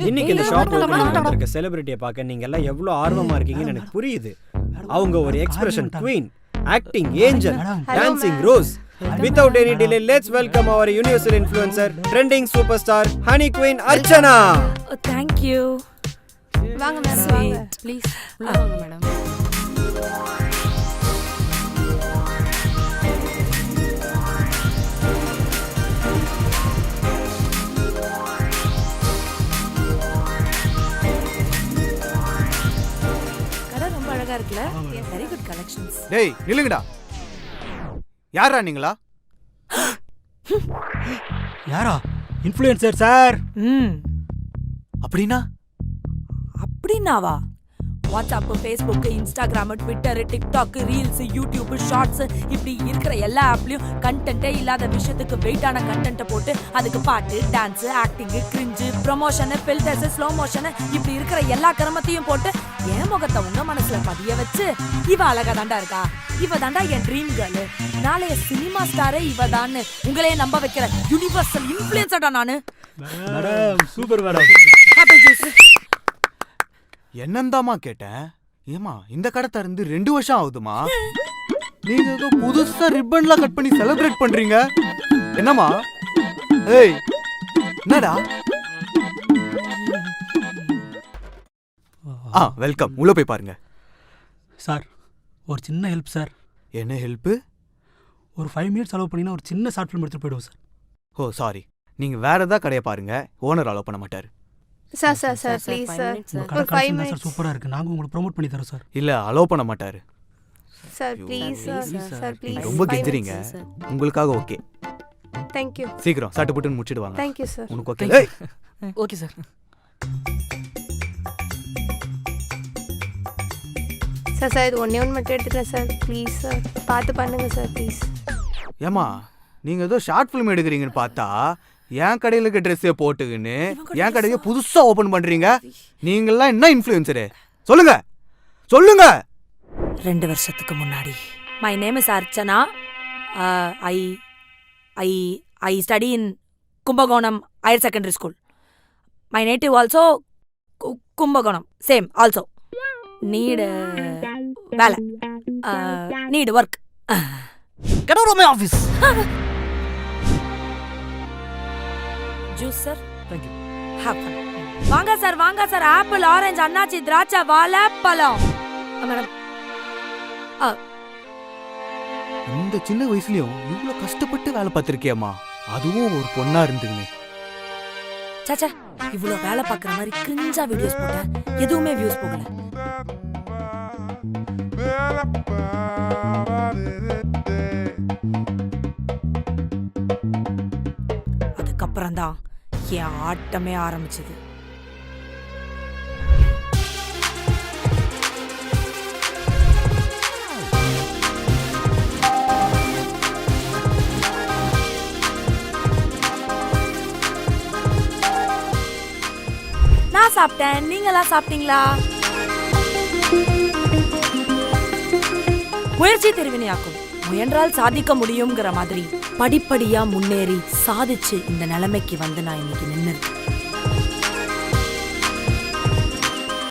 இன்னைக்கு இந்த shop opening இருக்க செலிபிரிட்டியை பார்க்க நீங்க எல்லாம் எவ்வளவு ஆர்வமா இருக்கீங்கன்னு எனக்கு புரியுது. அவங்க ஒரு expression queen acting angel dancing rose without any delay let's welcome our universal influencer trending super star honey queen Archana thank you வாங்க மேடம் ப்ளீஸ் வாங்க மேடம் அழகா இருக்குல்ல வெரி குட் கலெக்ஷன்ஸ் டேய் நில்லுங்கடா. யாரா நீங்களா? யாரா? இன்ஃப்ளூயன்சர் சார் ம். அப்படின்னா? அப்படின்னாவா? WhatsApp Facebook Instagram Twitter TikTok reels YouTube shorts இப்படி இருக்கிற எல்லா ஆப்லயும் கண்டென்ட்டே இல்லாத விஷயத்துக்கு வெயிட்டான கண்டென்ட்டை போட்டு அதுக்கு பாட்டு dance acting cringe promotion filters slow motion இப்படி இருக்கிற எல்லா கிரமத்தையும் போட்டு என் முகத்தை உங்க மனசுல பதிய வச்சு இவ அழகா தாண்டா இருக்கா? இவ தாண்டா என் ட்ரீம் கேர்ள் நாளைய சினிமா ஸ்டாரே இவ தான் உங்களையே நம்ப வைக்கிற யூனிவர்சல் இன்ஃபுளுசடா நானு. Madam super madam apple juice என்னந்தாம்மா கேட்டேன்? ஏமா இந்த கடை திறந்து ரெண்டு வருஷம் ஆகுதுமா? நீங்க ஏதோ புதுசா ரிப்பன்லாம் கட் பண்ணி செலிப்ரேட் பண்றீங்க. என்னம்மா? ஏய் என்னடா? ஆ வெல்கம் உள்ள போய் பாருங்க. சார் ஒரு சின்ன ஹெல்ப் சார். என்ன ஹெல்ப்பு ஒரு ஃபைவ் மினிட்ஸ் அலோவ் பண்ணிங்கன்னா ஒரு சின்ன ஷார்ட் ஃபிலிம் எடுத்துட்டு போயிடுவோம் சார். ஓ சாரி நீங்க வேற ஏதாவது கடையை பாருங்க. ஓனர் அலோவ் பண்ண மாட்டாரு. Sir sir sir please sir ஒரு ஃபைவ் மினிட்ஸ் சூப்பராக இருக்கு. நாங்கள் உங்களுக்கு ப்ரோமோட் பண்ணி தரோம் சார். இல்ல அலோவ் பண்ண மாட்டாரு. சார் ப்ளீஸ் சார் ப்ளீஸ் ரொம்ப கெஞ்சுறீங்க. உங்களுக்காக ஓகே தேங்க்யூ சீக்கிரம் சட்டு புட்டுன்னு முடிச்சிடுவாங்க தேங்க்யூ சார் உனக்கு okay okay sir sir sir இது ஒன்றே ஒன்று மட்டும் எடுத்துக்கிறேன் சார் ப்ளீஸ் சார் பார்த்து பண்ணுங்க சார் ப்ளீஸ் ஏமா நீங்க ஏதோ ஷார்ட் ஃபிலிம் எடுக்கிறீங்கன்னு பார்த்தா என் கடையில் இருக்க ட்ரெஸ்ஸே போட்டுக்கின்னு என் கடையை புதுசா ஓபன் பண்றீங்க. நீங்கெல்லாம் என்ன இன்ஃப்ளூயன்சரு சொல்லுங்க. சொல்லுங்க. ரெண்டு வருஷத்துக்கு முன்னாடி. My name is Archana I I I study in Kumbakonam higher secondary school my native also Kumbakonam same also need வேலை. Need work get out of my office juice sir thank you வாங்க sir வாங்க sir apple orange அன்னாச்சி திராட்சை வாழைப்பழம். Madam இந்த சின்ன வயசுலயும் இவ்வளவு கஷ்டப்பட்டு வேலை பார்த்திருக்கியம்மா. அதுவும் ஒரு பொண்ணா இருந்துங்கன்னு சாச்சா இவ்வளோ வேலை பார்க்குற மாதிரி கிரிஞ்சா வீடியோஸ் போட்டேன். எதுவுமே வியூஸ் போகல. அதுக்கப்புறம் தான் என் ஆட்டமே ஆரம்பிச்சது. நான் சாப்பிட்டேன். நீங்களாம் சாப்பிட்டீங்களா? முயற்சி தெரிவினையாக்கும். முயன்றால் சாதிக்க முடியுங்கிற மாதிரி படிப்படியா முன்னேறி சாதிச்சு இந்த நிலைமைக்கு வந்து நான் இன்னைக்கு நின்று